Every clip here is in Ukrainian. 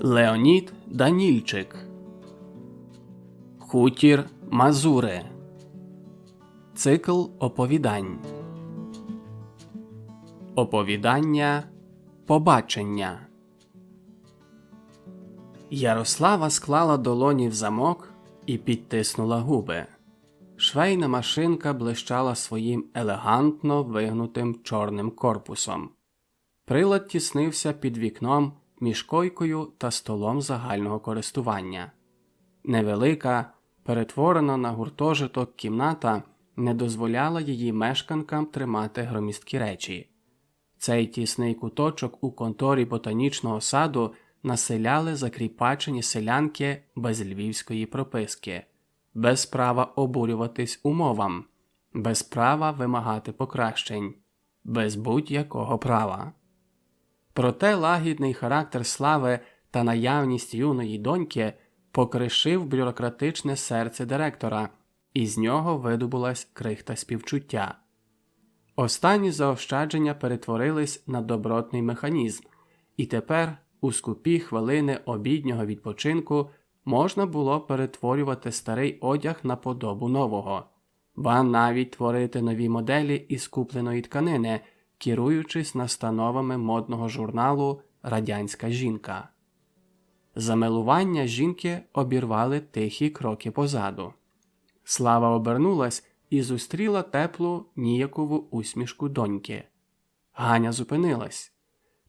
Леонід Данільчик. Хутір Мазури Цикл оповідань. Оповідання Побачення Ярослава склала долоні в замок і підтиснула губи. Швейна машинка блищала своїм елегантно вигнутим чорним корпусом. Прилад тіснився під вікном між койкою та столом загального користування. Невелика, перетворена на гуртожиток кімната не дозволяла її мешканкам тримати громісткі речі. Цей тісний куточок у конторі ботанічного саду населяли закріпачені селянки без львівської прописки, без права обурюватись умовам, без права вимагати покращень, без будь-якого права. Проте лагідний характер слави та наявність юної доньки покришив бюрократичне серце директора, і з нього видобулась крихта співчуття. Останні заощадження перетворились на добротний механізм, і тепер, у скупі хвилини обіднього відпочинку, можна було перетворювати старий одяг на подобу нового, ба навіть творити нові моделі із купленої тканини, керуючись настановами модного журналу Радянська жінка. Замилування жінки обірвали тихі кроки позаду. Слава обернулась і зустріла теплу ніякову усмішку доньки. Ганя зупинилась,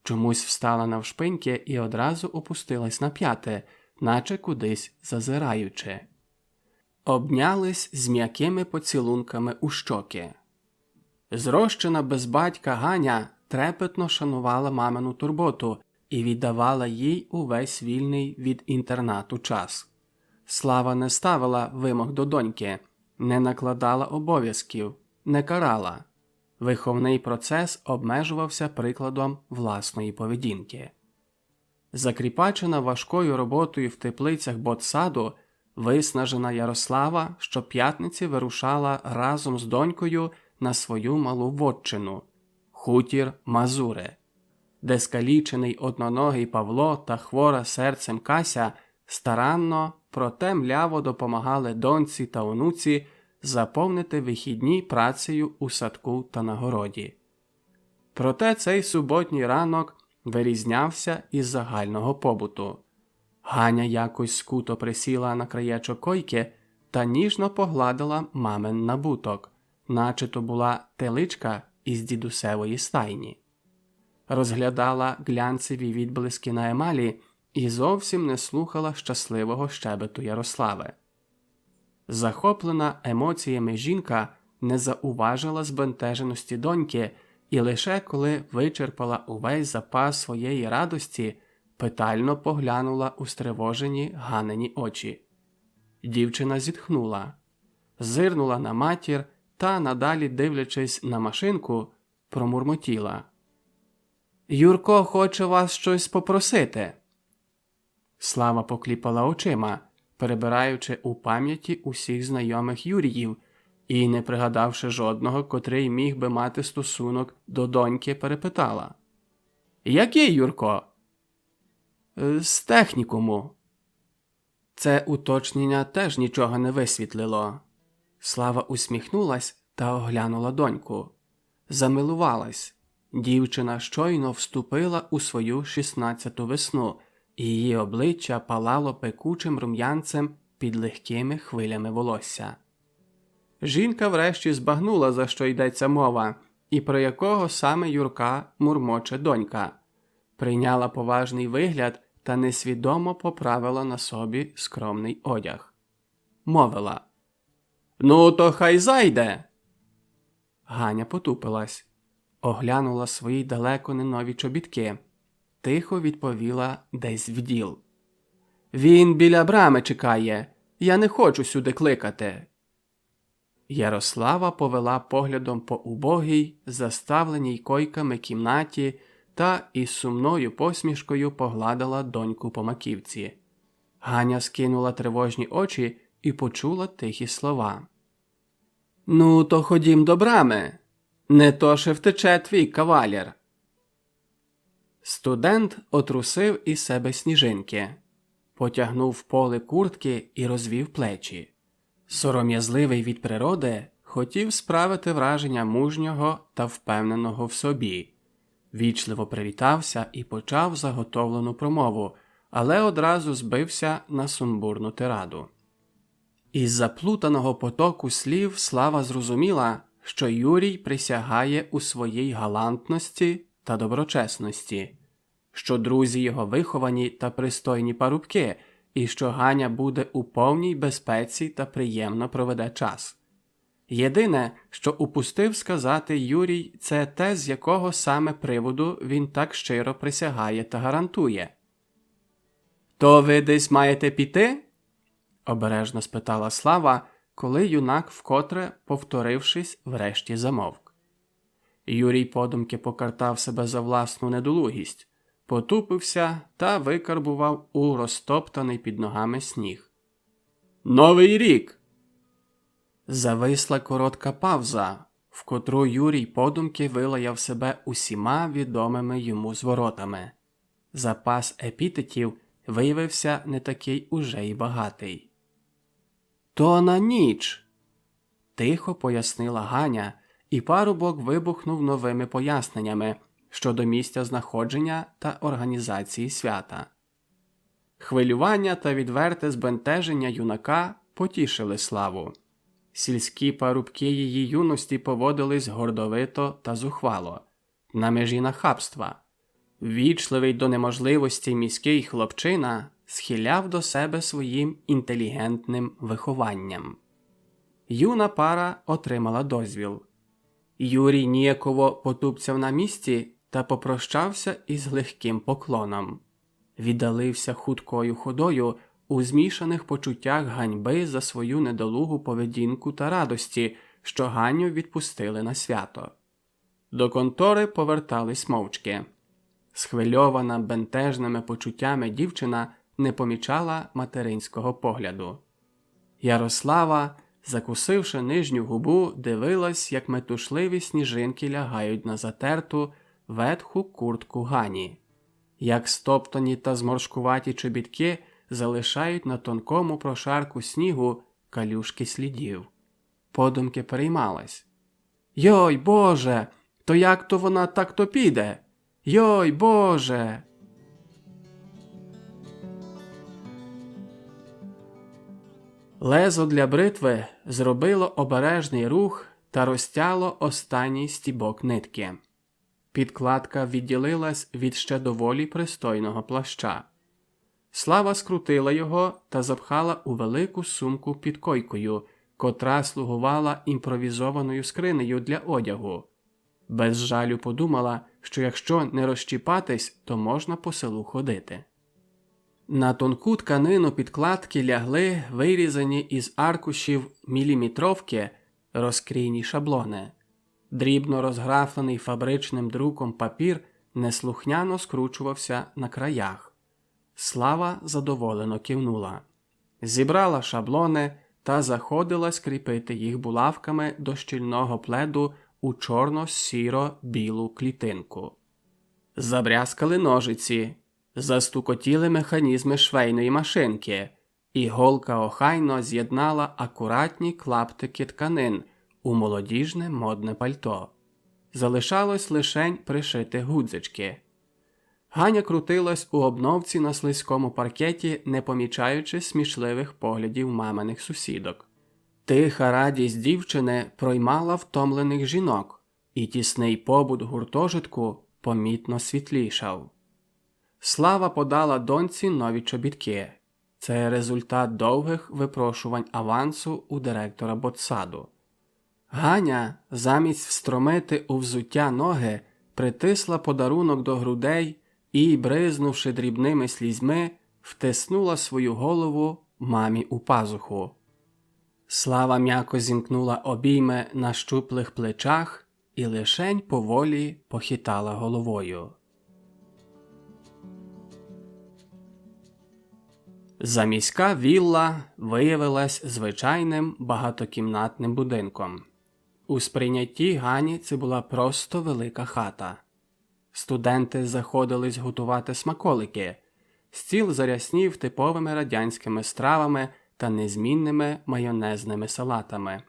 чомусь встала навшпиньки і одразу опустилась на п'яте, наче кудись зазираючи. Обнялись з м'якими поцілунками у щоки. Зрощена без батька Ганя трепетно шанувала мамину турботу і віддавала їй увесь вільний від інтернату час. Слава не ставила вимог до доньки, не накладала обов'язків, не карала. Виховний процес обмежувався прикладом власної поведінки. Закріпачена важкою роботою в теплицях ботсаду, виснажена Ярослава щоп'ятниці вирушала разом з донькою на свою малу вотчину хутір Мазури, де скалічений одноногий Павло та хвора серцем Кася старанно, проте мляво допомагали доньці та онуці заповнити вихідні працею у садку та на городі. Проте цей суботній ранок вирізнявся із загального побуту. Ганя якось скуто присіла на краєчок койки та ніжно погладила мамин набуток, наче то була теличка із дідусевої стайні. Розглядала глянцеві відблиски на емалі і зовсім не слухала щасливого щебету Ярослави. Захоплена емоціями жінка не зауважила збентеженості доньки, і лише коли вичерпала увесь запас своєї радості, питально поглянула у стривожені ганені очі. Дівчина зітхнула, зирнула на матір та, надалі дивлячись на машинку, промурмотіла. Юрко хоче вас щось попросити. Слава покліпала очима, перебираючи у пам'яті усіх знайомих Юріїв і, не пригадавши жодного, котрий міг би мати стосунок до доньки, перепитала Який Юрко? «Е, З технікуму. Це уточнення теж нічого не висвітлило. Слава усміхнулась та оглянула доньку. Замилувалась. Дівчина щойно вступила у свою шістнадцяту весну, її обличчя палало пекучим рум'янцем під легкими хвилями волосся. Жінка врешті збагнула, за що йдеться мова, і про якого саме Юрка мурмоче донька, прийняла поважний вигляд та несвідомо поправила на собі скромний одяг. Мовила Ну, то хай зайде. Ганя потупилась, оглянула свої далеко не нові чобітки, тихо відповіла десь в діл. Він біля брами чекає, я не хочу сюди кликати. Ярослава повела поглядом по убогій, заставленій койками кімнаті та із сумною посмішкою погладила доньку по маківці. Ганя скинула тривожні очі і почула тихі слова. Ну, то ходім до брами. Не то ще втече твій кавалір. Студент отрусив із себе сніжинки, потягнув поле куртки і розвів плечі. Сором'язливий від природи, хотів справити враження мужнього та впевненого в собі. Вічливо привітався і почав заготовлену промову, але одразу збився на сумбурну тираду. Із заплутаного потоку слів Слава зрозуміла, що Юрій присягає у своїй галантності та доброчесності, що друзі його виховані та пристойні парубки, і що Ганя буде у повній безпеці та приємно проведе час. Єдине, що упустив сказати Юрій, це те, з якого саме приводу він так щиро присягає та гарантує. То ви десь маєте піти? обережно спитала Слава, коли юнак вкотре, повторившись, врешті замовк. Юрій подумки покартав себе за власну недолугість, потупився та викарбував у розтоптаний під ногами сніг. Новий рік. Зависла коротка павза, в котру Юрій подумки вилаяв себе усіма відомими йому зворотами. Запас епітетів виявився не такий уже й багатий. То на ніч. тихо пояснила Ганя, і парубок вибухнув новими поясненнями щодо місця знаходження та організації свята. Хвилювання та відверте збентеження юнака потішили славу. Сільські парубки її юності поводились гордовито та зухвало, на межі нахабства. Вічливий до неможливості міський хлопчина схиляв до себе своїм інтелігентним вихованням. Юна пара отримала дозвіл. Юрій ніяково потупцяв на місці та попрощався із легким поклоном. Віддалився хуткою ходою у змішаних почуттях ганьби за свою недолугу поведінку та радості, що Ганю відпустили на свято. До контори повертались мовчки. Схвильована бентежними почуттями дівчина не помічала материнського погляду. Ярослава, закусивши нижню губу, дивилась, як метушливі сніжинки лягають на затерту ветху куртку Гані, як стоптані та зморшкуваті чобітки залишають на тонкому прошарку снігу калюшки слідів. Подумки переймалась. Йой Боже, то як то вона так то піде? Йой Боже. Лезо для бритви зробило обережний рух та розтяло останній стібок нитки. Підкладка відділилась від ще доволі пристойного плаща. Слава скрутила його та запхала у велику сумку під койкою, котра слугувала імпровізованою скринею для одягу. Без жалю подумала, що якщо не розчіпатись, то можна по селу ходити. На тонку тканину підкладки лягли вирізані із аркушів міліметровки розкрійні шаблони. Дрібно розграфлений фабричним друком папір неслухняно скручувався на краях. Слава задоволено кивнула, зібрала шаблони та заходила скріпити їх булавками до щільного пледу у чорно-сіро-білу клітинку. Забрязкали ножиці, застукотіли механізми швейної машинки, і голка охайно з'єднала акуратні клаптики тканин у молодіжне модне пальто. Залишалось лишень пришити гудзички. Ганя крутилась у обновці на слизькому паркеті, не помічаючи смішливих поглядів маминих сусідок. Тиха радість дівчини проймала втомлених жінок, і тісний побут гуртожитку помітно світлішав. Слава подала доньці нові чобітки. Це результат довгих випрошувань авансу у директора ботсаду. Ганя, замість встромити у взуття ноги, притисла подарунок до грудей і, бризнувши дрібними слізьми, втиснула свою голову мамі у пазуху. Слава м'яко зімкнула обійми на щуплих плечах і лишень поволі похитала головою. Заміська вілла виявилась звичайним багатокімнатним будинком. У сприйнятті Гані це була просто велика хата. Студенти заходились готувати смаколики, стіл заряснів типовими радянськими стравами та незмінними майонезними салатами.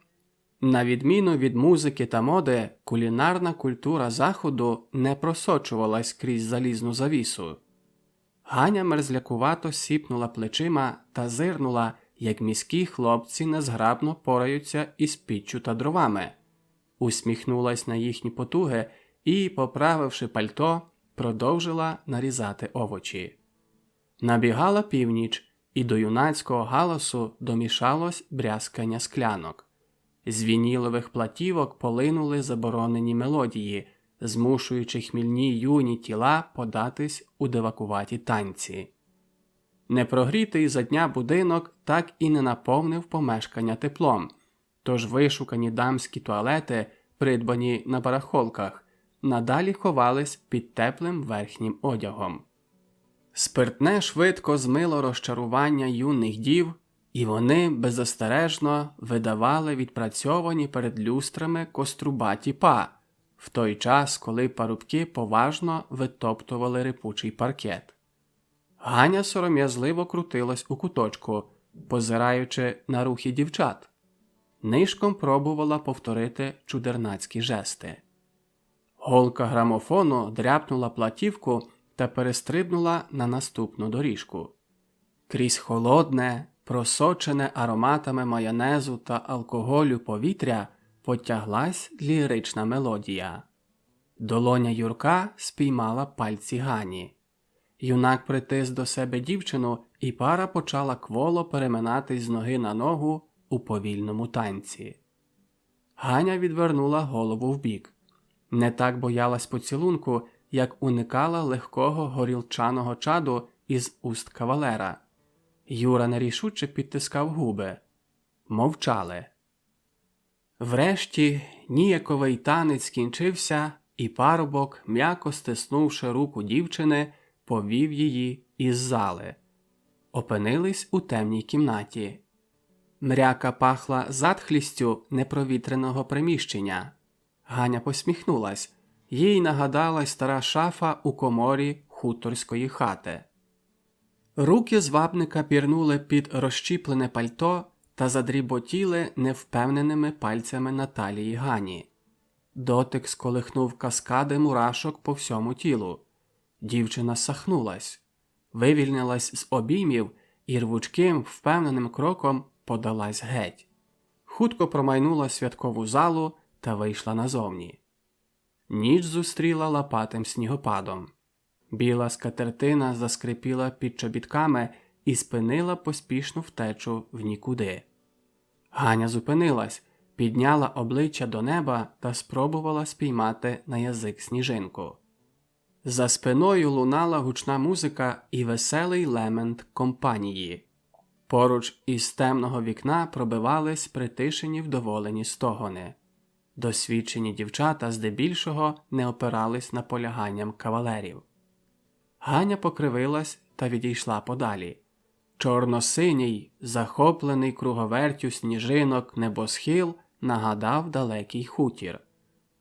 На відміну від музики та моди, кулінарна культура заходу не просочувалась крізь залізну завісу. Ганя мерзлякувато сіпнула плечима та зирнула, як міські хлопці незграбно пораються із піччю та дровами, усміхнулась на їхні потуги і, поправивши пальто, продовжила нарізати овочі. Набігала північ, і до юнацького галасу домішалось брязкання склянок. З вінілових платівок полинули заборонені мелодії, змушуючи хмільні юні тіла податись у девакуваті танці. Непрогрітий за дня будинок так і не наповнив помешкання теплом, тож вишукані дамські туалети, придбані на барахолках, надалі ховались під теплим верхнім одягом. Спиртне швидко змило розчарування юних дів, і вони беззастережно видавали відпрацьовані перед люстрами кострубаті па, в той час, коли парубки поважно витоптували рипучий паркет. Ганя сором'язливо крутилась у куточку, позираючи на рухи дівчат. Нишком пробувала повторити чудернацькі жести. Голка грамофону дряпнула платівку та перестрибнула на наступну доріжку. Крізь холодне, просочене ароматами майонезу та алкоголю повітря потяглась лірична мелодія. Долоня Юрка спіймала пальці Гані. Юнак притис до себе дівчину, і пара почала кволо переминатись з ноги на ногу у повільному танці. Ганя відвернула голову вбік. Не так боялась поцілунку, як уникала легкого горілчаного чаду із уст кавалера. Юра нерішуче підтискав губи. Мовчали. Врешті ніяковий танець скінчився, і парубок, м'яко стиснувши руку дівчини, повів її із зали. Опинились у темній кімнаті. Мряка пахла затхлістю непровітреного приміщення. Ганя посміхнулась, їй нагадалась стара шафа у коморі хуторської хати. Руки звабника пірнули під розщіплене пальто та задріботіли невпевненими пальцями Наталії Гані. Дотик сколихнув каскади мурашок по всьому тілу. Дівчина сахнулась, вивільнилась з обіймів і рвучким, впевненим кроком подалась геть. Хутко промайнула святкову залу та вийшла назовні. Ніч зустріла лопатим снігопадом. Біла скатертина заскрипіла під чобітками і спинила поспішну втечу в нікуди. Ганя зупинилась, підняла обличчя до неба та спробувала спіймати на язик сніжинку. За спиною лунала гучна музика і веселий лемент компанії. Поруч із темного вікна пробивались притишені вдоволені стогони. Досвідчені дівчата здебільшого не опирались на поляганням кавалерів. Ганя покривилась та відійшла подалі. Чорно-синій, захоплений круговертю сніжинок небосхил нагадав далекий хутір.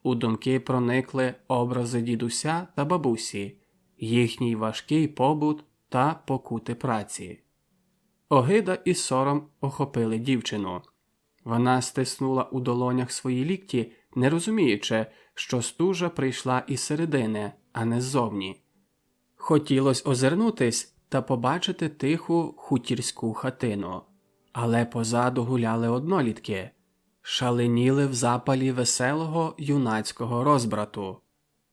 У думки проникли образи дідуся та бабусі, їхній важкий побут та покути праці. Огида і сором охопили дівчину. Вона стиснула у долонях свої лікті, не розуміючи, що стужа прийшла із середини, а не ззовні. Хотілось озирнутись та побачити тиху хутірську хатину, але позаду гуляли однолітки, шаленіли в запалі веселого юнацького розбрату.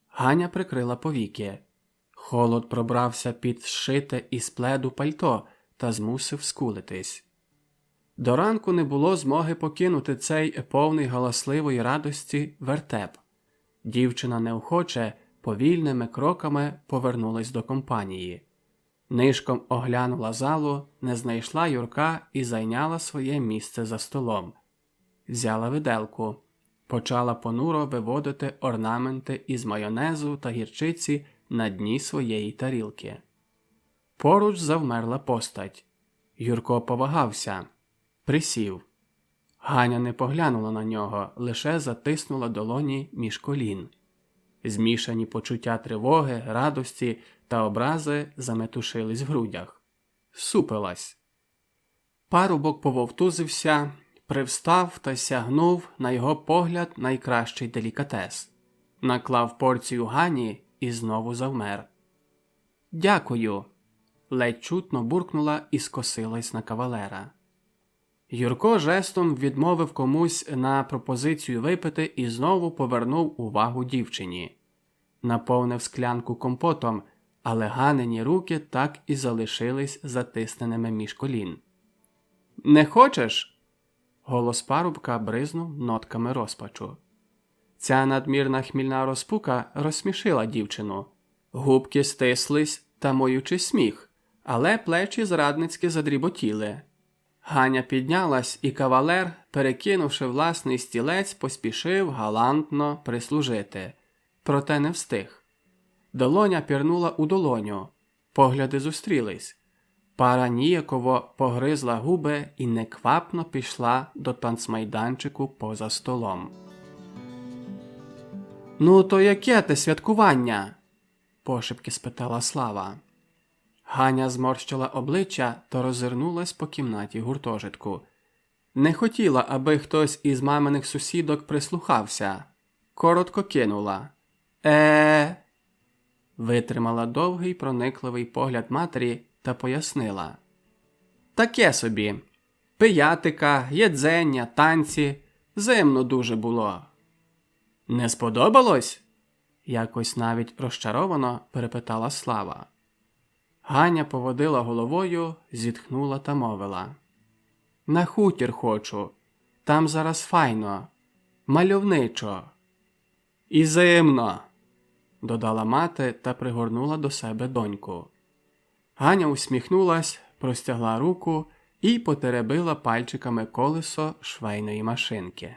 Ганя прикрила повіки. Холод пробрався під зшите із пледу пальто та змусив скулитись. До ранку не було змоги покинути цей повний галасливої радості вертеп. Дівчина неохоче, повільними кроками повернулась до компанії. Нишком оглянула залу, не знайшла Юрка і зайняла своє місце за столом. Взяла виделку, почала понуро виводити орнаменти із майонезу та гірчиці на дні своєї тарілки. Поруч завмерла постать. Юрко повагався, присів. Ганя не поглянула на нього, лише затиснула долоні між колін. Змішані почуття тривоги, радості та образи заметушились в грудях. Супилась. Парубок пововтузився, привстав та сягнув, на його погляд, найкращий делікатес. Наклав порцію Гані і знову завмер. Дякую. ледь чутно буркнула і скосилась на кавалера. Юрко жестом відмовив комусь на пропозицію випити і знову повернув увагу дівчині. Наповнив склянку компотом, але ганені руки так і залишились затисненими між колін. Не хочеш? Голос парубка бризнув нотками розпачу. Ця надмірна хмільна розпука розсмішила дівчину. Губки стислись, тамуючи сміх, але плечі зрадницьки задріботіли. Ганя піднялась, і кавалер, перекинувши власний стілець, поспішив галантно прислужити, проте не встиг. Долоня пірнула у долоню, погляди зустрілись. Пара ніяково погризла губи і неквапно пішла до танцмайданчику поза столом. Ну, то яке те святкування? пошепки спитала Слава. Ганя зморщила обличчя та роззирнулась по кімнаті гуртожитку. Не хотіла, аби хтось із маминих сусідок прислухався. Коротко кинула. Е. Витримала довгий проникливий погляд матері та пояснила. Таке собі. Пиятика, єдзення, танці. Зимно дуже було. Не сподобалось? якось навіть розчаровано перепитала Слава. Ганя поводила головою, зітхнула та мовила. На хутір хочу. Там зараз файно, мальовничо. І зимно, додала мати та пригорнула до себе доньку. Ганя усміхнулась, простягла руку і потеребила пальчиками колесо швейної машинки.